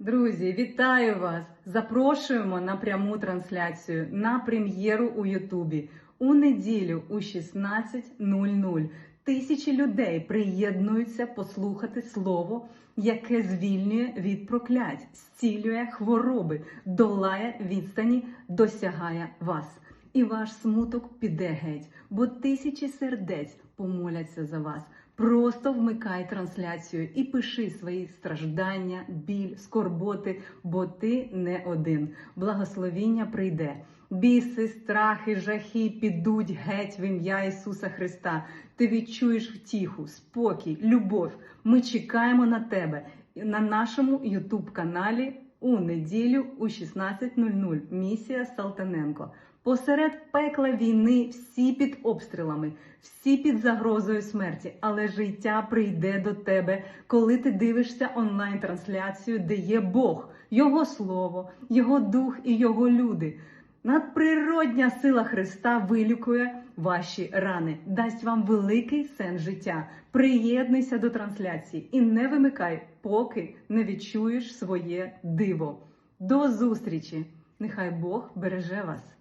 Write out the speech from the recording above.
Друзі, вітаю вас! Запрошуємо на пряму трансляцію на прем'єру у Ютубі у неділю у 16.00. Тисячі людей приєднуються послухати слово, яке звільнює від проклять, зцілює хвороби, долає відстані, досягає вас. І ваш смуток піде геть, бо тисячі сердець помоляться за вас. Просто вмикай трансляцію і пиши свої страждання, біль, скорботи, бо ти не один. Благословіння прийде. Біси, страхи, жахи підуть геть в ім'я Ісуса Христа. Ти відчуєш втіху, спокій, любов. Ми чекаємо на тебе на нашому Ютуб каналі у неділю у 16.00. Місія Салтаненко. Посеред пекла війни всі під обстрілами, всі під загрозою смерті, але життя прийде до тебе, коли ти дивишся онлайн-трансляцію, де є Бог, Його Слово, Його Дух і Його люди. Надприродня сила Христа вилікує ваші рани, дасть вам великий сенс життя. Приєднуйся до трансляції і не вимикай, поки не відчуєш своє диво. До зустрічі! Нехай Бог береже вас.